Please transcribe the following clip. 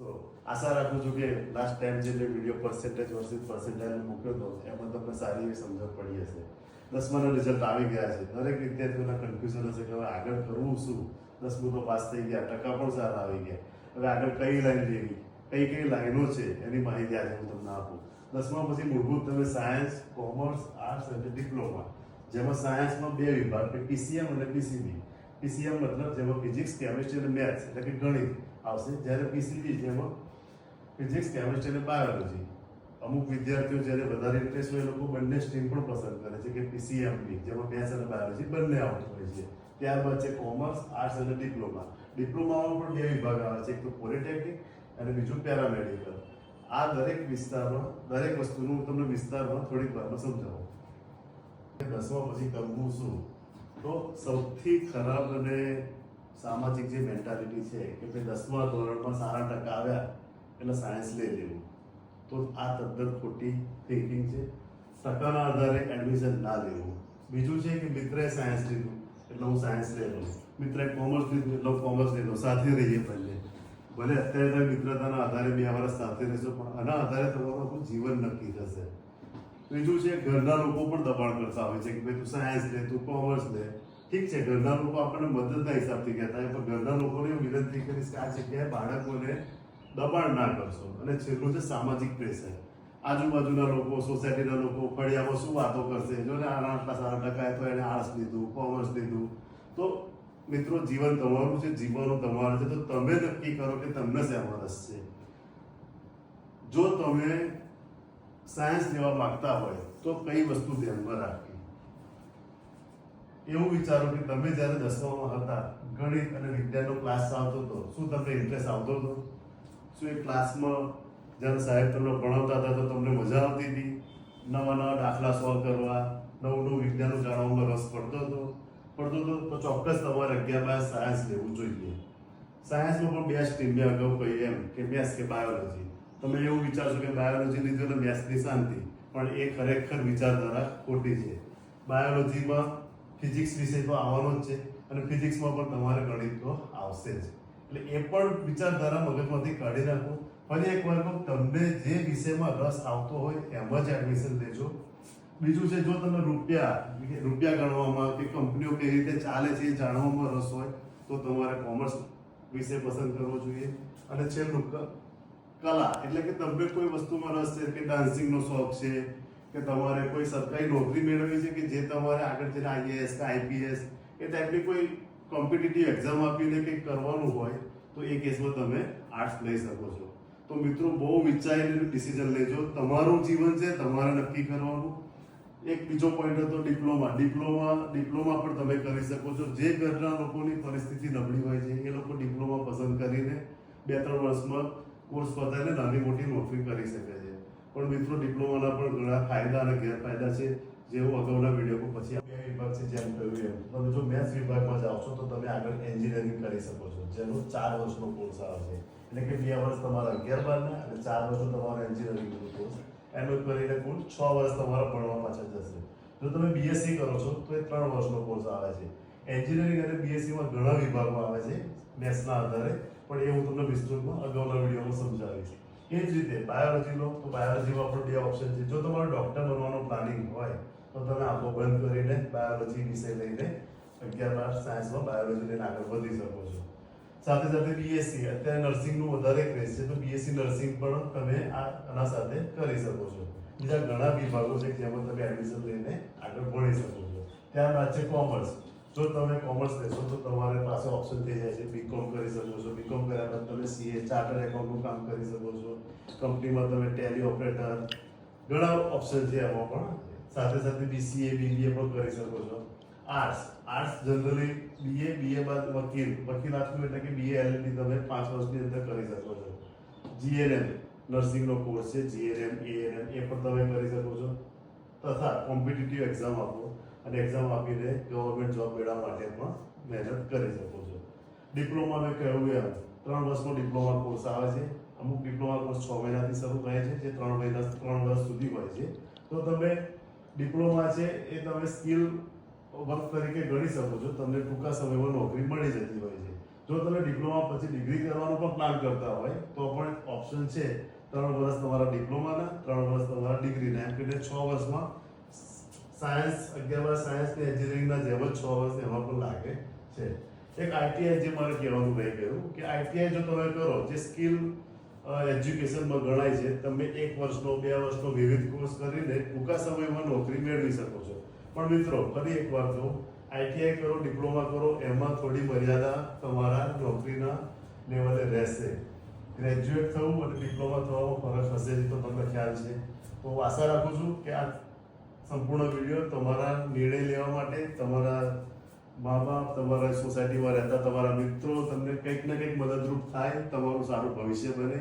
આશા રાખું છું કે લાસ્ટ ટાઈમ જે વીડિયો પર્સન્ટેજ વર્સિસ પર્સન્ટાઇલ મૂક્યો હતો એમાં તમને સારી એવી સમજણ પડી હશે. દસમાના રિઝલ્ટ આવી ગયા છે. દરેક વિદ્યાર્થીઓના કન્ફ્યુઝન હશે કે હવે આગળ કરવું શું? દસમું તો પાસ થઈ ગયા, ટકા પણ સારા આવી ગયા. હવે આગળ કઈ લાઈન લેવી? કઈ કઈ લાઈનો છે? એની માહિતી આજે હું તમને આપું. દસમા પછી મૂળભૂત તમે સાયન્સ કોમર્સ આર્ટ્સ અને ડિપ્લોમા જેમાં સાયન્સમાં બે વિભાગ પીસીએમ અને પીસીબી પીસીએમ મતલબ જેમાં ફિઝિક્સ કેમિસ્ટ્રી અને મેથ્સ એટલે કે ગણિત. આવશે, જ્યારે પીસીબી જેમાં ફિઝિક્સ કેમિસ્ટ્રી અને બાયોલોજી અમુક વિદ્યાર્થીઓ જ્યારે વધારે ઇન્ટરેસ્ટ હોય એ લોકો બંને સ્ટ્રીમ પણ પસંદ કરે છે, કે પીસીએમબી જેમાં મેથ્સ અને બાયોલોજી બંને આવતું હોય છે. ત્યારબાદ છે કોમર્સ આર્ટ્સ અને ડિપ્લોમા ડિપ્લોમામાં પણ બે વિભાગ આવે છે, એક તો પોલિટેકનિક અને બીજું પેરામેડિકલ આ દરેક વિસ્તારમાં, દરેક વસ્તુનું તમને વિસ્તારમાં થોડીક વારમાં સમજાવું. દસમા પછી કરવું શું? તો સૌથી ખરાબ અને સામાજિક જે મેન્ટાલિટી છે, કે ભાઈ દસમા ધોરણમાં સારા ટકા આવ્યા, એટલે સાયન્સ લઈ લેવું. તો આ તદ્દન ખોટી થિંકિંગ છે. ટકાના આધારે એડમિશન ના લેવું. બીજું છે કે મિત્રએ સાયન્સ લીધું, એટલે હું સાયન્સ લઈ લઉં. મિત્રએ કોમર્સ લીધું, એટલે કોમર્સ લઈ લઉં. સાથે રહીએ પહેલે ભલે અત્યારે તમે મિત્રતાના આધારે બે વર્ષ સાથે રહેશો, પણ આના આધારે તમારું આખું જીવન નક્કી થશે. બીજું છે, ઘરના લોકો પણ દબાણ કરતા હોય છે કે ભાઈ તું સાયન્સ લે, તું કોમર્સ લે. ઠીક છે ઘરના લોકો આપણને મદદના હિસાબથી કહેતા હોય, પણ ઘરના લોકોને વિનંતી કરીશ કે આ જગ્યાએ બાળકોને દબાણ ના કરશો. અને છેલ્લું છે સામાજિક પ્રેશર. આજુબાજુના લોકો, સોસાયટીના લોકો ફળિયામાં શું વાતો કરશે? જો ને આના આટલા સારા ટકા તો એને આર્ટ્સ લીધું કોમર્સ લીધું. તો મિત્રો, જીવન તમારું છે, જીવવાનું તમારું છે, તો તમે નક્કી કરો કે તમને શેમાં રસ છે. જો તમે સાયન્સ લેવા માગતા હોય, તો કઈ વસ્તુ ધ્યાનમાં રાખવી એવું વિચારો કે તમે જ્યારે દસમામાં હતા, ગણિત અને વિજ્ઞાનનો ક્લાસ આવતો હતો શું તમને ઇન્ટરેસ્ટ આવતો હતો? શું એ ક્લાસમાં જ્યારે સાહેબ તમને ભણાવતા હતા તો તમને મજા આવતી હતી? નવા નવા દાખલા સોલ્વ કરવા, નવું નવું વિજ્ઞાનનું જાણવામાં રસ પડતો હતો? પડતો હતો તો ચોક્કસ તમારે અગિયાર બાર સાયન્સ લેવું જોઈએ. સાયન્સમાં પણ બે સ્ટ્રીમ મેં અગાઉ કહી એમ કે મેથ્સ કે બાયોલોજી તમે એવું વિચારશો કે બાયોલોજી લીધું એટલે મેથ્સની શાંતિ, પણ એ ખરેખર વિચારધારા ખોટી છે. બાયોલોજીમાં ફિઝિક્સ વિષય તો આવવાનો જ છે અને ફિઝિક્સમાં પણ તમારે ગણિત તો આવશે જ. એટલે એ પણ વિચારધારા મગજમાંથી કાઢી નાખો. ફરી એકવાર કહું, તમને જે વિષયમાં રસ આવતો હોય એમાં જ એડમિશન લેજો. બીજું છે, જો તમે રૂપિયા રૂપિયા ગણવામાં કે કંપનીઓ કેવી રીતે ચાલે છે એ જાણવામાં રસ હોય, તો તમારે કોમર્સ વિષય પસંદ કરવો જોઈએ. અને છેલ્લું કલા, એટલે કે તમને કોઈ વસ્તુમાં રસ છે કે ડાન્સિંગનો શોખ છે કે તમારે કોઈ સરકારી નોકરી મેળવવી છે કે જે તમારે આગળ જઈને આઈએએસ કે આઈપીએસ એ ટાઈપની કોઈ કોમ્પિટિટિવ એક્ઝામ આપીને કંઈક કરવાનું હોય, તો એ કેસમાં તમે આર્ટ્સ લઈ શકો છો. તો મિત્રો, બહુ વિચારીને ડિસિઝન લેજો. તમારું જીવન છે, તમારે નક્કી કરવાનું. એક બીજો પોઈન્ટ હતો ડિપ્લોમા ડિપ્લોમા ડિપ્લોમા પણ તમે કરી શકો છો. જે ઘરના લોકોની પરિસ્થિતિ નબળી હોય છે, એ લોકો ડિપ્લોમા પસંદ કરીને બે ત્રણ વર્ષમાં કોર્સ પતાવીને નાની મોટી નોકરી કરી શકે છે. પણ મિત્રો ડિપ્લોમાના પણ ઘણા ફાયદા અને ગેરફાયદા છે, જે અગાઉના વીડિયો પછી બે વિભાગ છે જેમ કહ્યું એમ. તમે જો મેથ્સ વિભાગમાં જાઓ છો, તો તમે આગળ એન્જિનિયરિંગ કરી શકો છો, જેનો ચાર વર્ષનો કોર્સ આવે છે. એટલે કે બે વર્ષ તમારા અગિયાર બારના અને ચાર વર્ષનો તમારો એન્જિનિયરિંગનો કોર્સ એમ કરીને કુલ છ વર્ષ તમારા ભણવા પાછળ જશે. જો તમે બીએસસી કરો છો, તો એ ત્રણ વર્ષનો કોર્સ આવે છે. એન્જિનિયરિંગ અને બીએસસીમાં ઘણા વિભાગો આવે છે મેથ્સના આધારે. પણ એ હું તમને વિસ્તૃતમાં અગાઉના વિડીયોમાં સમજાવીશ એ જ રીતે બાયોલોજી લો તો બાયોલોજીમાં પણ બે ઓપ્શન છે. જો તમારે ડૉક્ટર બનવાનો પ્લાનિંગ હોય, તો તમે આંખો બંધ કરીને બાયોલોજી વિષય લઈને અગિયાર બાર સાયન્સમાં બાયોલોજી લઈને આગળ વધી શકો છો. સાથે સાથે બીએસસી અત્યારે નર્સિંગનું વધારે ક્રેઝ છે, તો બીએસસી નર્સિંગ પણ તમે આના સાથે કરી શકો છો. બીજા ઘણા વિભાગો છે જેમાં તમે એડમિશન લઈને આગળ ભણી શકો છો. ત્યારબાદ છે કોમર્સ જો તમે કોમર્સ લેશો તો તમારે પાસે ઓપ્શન થઈ જાય છે બીકોમ કરી શકો છો. બીકોમ કર્યા બાદ તમે સીએ ચાર્ટર્ડ એકાઉન્ટનું કામ કરી શકો છો. કંપનીમાં તમે ટેલી ઓપરેટર ઘણા ઓપ્શન છે એમાં પણ. સાથે સાથે બીસીએ બીબીએ પણ કરી શકો છો. Arts arts generally BA BA બાદ વકીલ. વકીલાતનું એટલે કે બીએ એલએલબી તમે પાંચ વર્ષની અંદર કરી શકો છો. જીએનએમ નર્સિંગનો કોર્સ છે. જીએનએમ એએનએમ એ પણ તમે કરી શકો છો. તથા કોમ્પિટિટિવ એક્ઝામ આપો. અને એક્ઝામ આપીને ગવર્મેન્ટ જોબ મેળવવા માટે પણ મહેનત કરી શકો છો. ડિપ્લોમા મેં કહ્યું એમ, ત્રણ વર્ષનો ડિપ્લોમા કોર્સ આવે છે. અમુક ડિપ્લોમા કોર્સ છ મહિનાથી શરૂ થાય છે, જે ત્રણ મહિના, ત્રણ વર્ષ સુધી હોય છે. તો તમે ડિપ્લોમા છે એ તમે સ્કિલ વર્ક તરીકે ગણી શકો છો. તમને ટૂંકા સમયમાં નોકરી મળી જતી હોય છે. જો તમે ડિપ્લોમા પછી ડિગ્રી કરવાનો પણ પ્લાન કરતા હોય, તો પણ ઓપ્શન છે. ત્રણ વર્ષ તમારા ડિપ્લોમાના ત્રણ વર્ષ તમારા ડિગ્રીના એમ કરીને છ વર્ષમાં સાયન્સ અગિયારમાં સાયન્સની એન્જિનિયરિંગના જેમ જ છ વર્ષ એમાં પણ લાગે છે. એક આઈટીઆઈ જે મારે કહેવાનું રહી ગયું કે આઈટીઆઈ જો તમે કરો, જે સ્કિલ એજ્યુકેશનમાં ગણાય છે, તમે એક વર્ષનો, બે વર્ષનો વિવિધ કોર્સ કરીને ટૂંકા સમયમાં નોકરી મેળવી શકો છો. પણ મિત્રો, ફરી એક વાર જો આઈટીઆઈ કરો, ડિપ્લોમા કરો, એમાં થોડી મર્યાદા તમારા નોકરીના લેવલે રહેશે. ગ્રેજ્યુએટ થવું અને ડિપ્લોમા થવામાં ફરક હશે તો તમને ખ્યાલ છે. હું આશા રાખું છું કે આ સંપૂર્ણ વીડિયો તમારા નિર્ણય લેવા માટે, તમારા મા બાપ તમારા સોસાયટીમાં રહેતા તમારા મિત્રો, તમને કંઈક ને કંઈક મદદરૂપ થાય, તમારું સારું ભવિષ્ય બને.